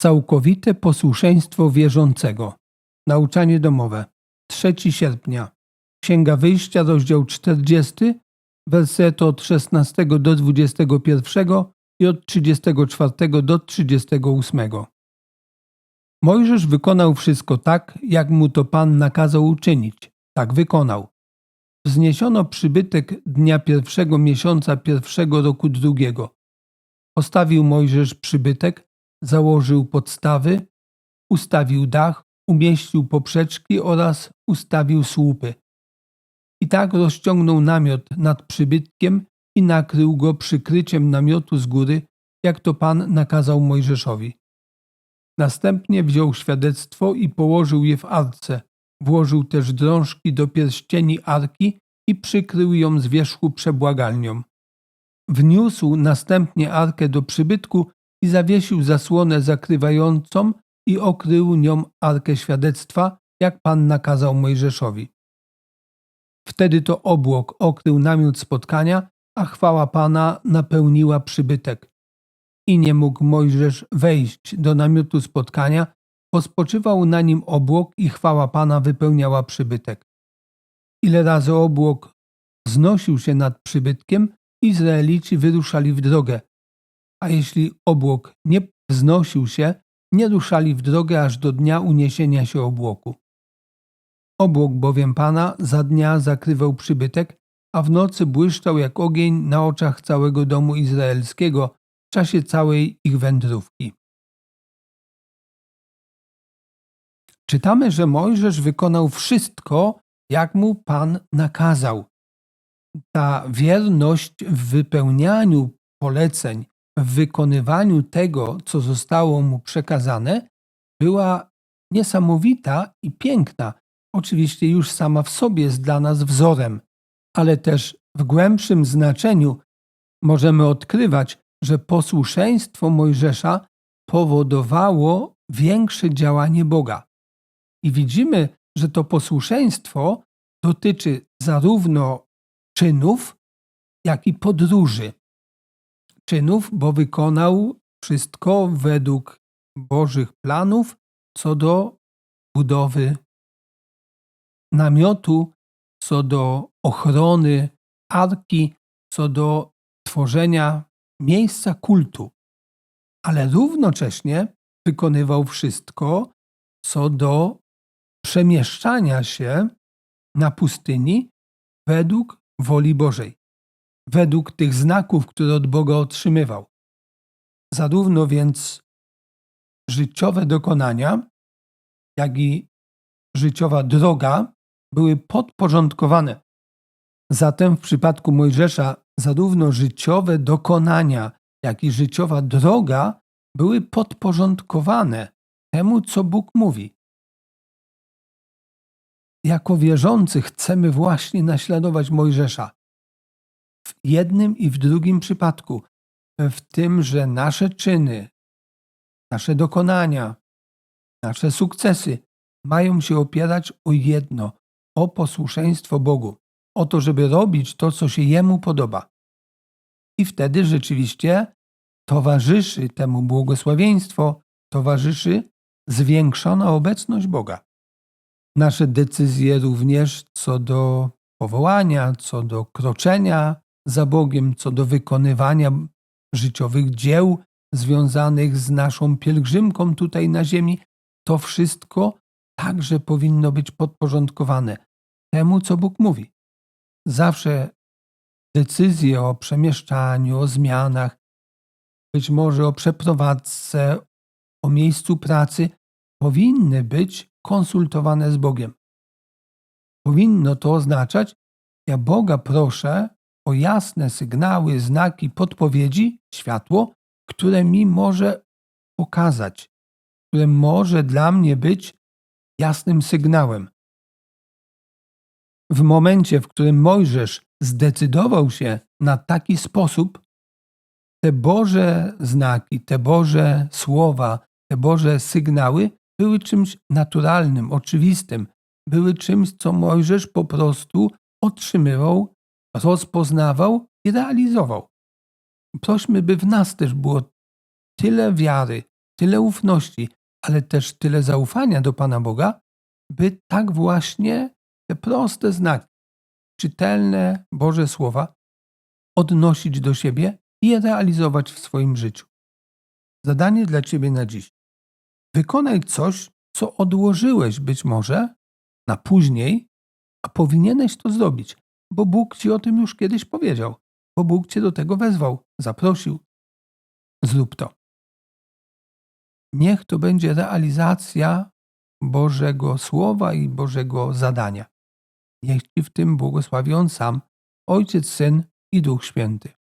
Całkowite posłuszeństwo wierzącego. Nauczanie domowe. 3 sierpnia. Księga Wyjścia, rozdział 40, wersety od 16 do 21 i od 34 do 38. Mojżesz wykonał wszystko tak, jak mu to Pan nakazał uczynić. Tak wykonał. Wzniesiono przybytek dnia pierwszego miesiąca pierwszego roku drugiego. Postawił Mojżesz przybytek, założył podstawy, ustawił dach, umieścił poprzeczki oraz ustawił słupy. I tak rozciągnął namiot nad przybytkiem i nakrył go przykryciem namiotu z góry, jak to Pan nakazał Mojżeszowi. Następnie wziął świadectwo i położył je w arce. Włożył też drążki do pierścieni arki i przykrył ją z wierzchu przebłagalnią. Wniósł następnie arkę do przybytku i zawiesił zasłonę zakrywającą i okrył nią arkę świadectwa, jak Pan nakazał Mojżeszowi. Wtedy to obłok okrył namiot spotkania, a chwała Pana napełniła przybytek. I nie mógł Mojżesz wejść do namiotu spotkania, bo spoczywał na nim obłok i chwała Pana wypełniała przybytek. Ile razy obłok wznosił się nad przybytkiem, Izraelici wyruszali w drogę, a jeśli obłok nie wznosił się, nie ruszali w drogę aż do dnia uniesienia się obłoku. Obłok bowiem Pana za dnia zakrywał przybytek, a w nocy błyszczał jak ogień na oczach całego domu izraelskiego w czasie całej ich wędrówki. Czytamy, że Mojżesz wykonał wszystko, jak mu Pan nakazał. Ta wierność w wypełnianiu poleceń, w wykonywaniu tego, co zostało mu przekazane, była niesamowita i piękna. Oczywiście już sama w sobie jest dla nas wzorem, ale też w głębszym znaczeniu możemy odkrywać, że posłuszeństwo Mojżesza powodowało większe działanie Boga. I widzimy, że to posłuszeństwo dotyczy zarówno czynów, jak i podróży. Czynów, bo wykonał wszystko według Bożych planów co do budowy namiotu, co do ochrony arki, co do tworzenia miejsca kultu. Ale równocześnie wykonywał wszystko co do przemieszczania się na pustyni według woli Bożej, według tych znaków, które od Boga otrzymywał. Zarówno więc życiowe dokonania, jak i życiowa droga były podporządkowane. Zatem w przypadku Mojżesza zarówno życiowe dokonania, jak i życiowa droga były podporządkowane temu, co Bóg mówi jako wierzący chcemy właśnie naśladować Mojżesza. W jednym i w drugim przypadku, w tym, że nasze czyny, nasze dokonania, nasze sukcesy mają się opierać o jedno o posłuszeństwo Bogu, o to, żeby robić to, co się Jemu podoba. I wtedy rzeczywiście towarzyszy temu błogosławieństwo, towarzyszy zwiększona obecność Boga nasze decyzje również co do powołania, co do kroczenia za Bogiem, co do wykonywania życiowych dzieł związanych z naszą pielgrzymką tutaj na Ziemi, to wszystko także powinno być podporządkowane temu, co Bóg mówi. Zawsze decyzje o przemieszczaniu, o zmianach, być może o przeprowadzce, o miejscu pracy powinny być konsultowane z Bogiem. Powinno to oznaczać, ja Boga proszę o jasne sygnały, znaki, podpowiedzi, światło, które mi może pokazać, które może dla mnie być jasnym sygnałem. W momencie, w którym Mojżesz zdecydował się na taki sposób, te Boże znaki, te Boże słowa, te Boże sygnały były czymś naturalnym, oczywistym, były czymś, co Mojżesz po prostu otrzymywał, rozpoznawał i realizował. Prośmy, by w nas też było tyle wiary, tyle ufności, ale też tyle zaufania do Pana Boga, by tak właśnie te proste znaki, czytelne Boże Słowa odnosić do siebie i je realizować w swoim życiu. Zadanie dla Ciebie na dziś. Wykonaj coś, co odłożyłeś być może na później, a powinieneś to zrobić, bo Bóg Ci o tym już kiedyś powiedział, bo Bóg Cię do tego wezwał, zaprosił. Zrób to. Niech to będzie realizacja Bożego Słowa i Bożego zadania. Niech Ci w tym błogosławi On sam, Ojciec, Syn i Duch Święty.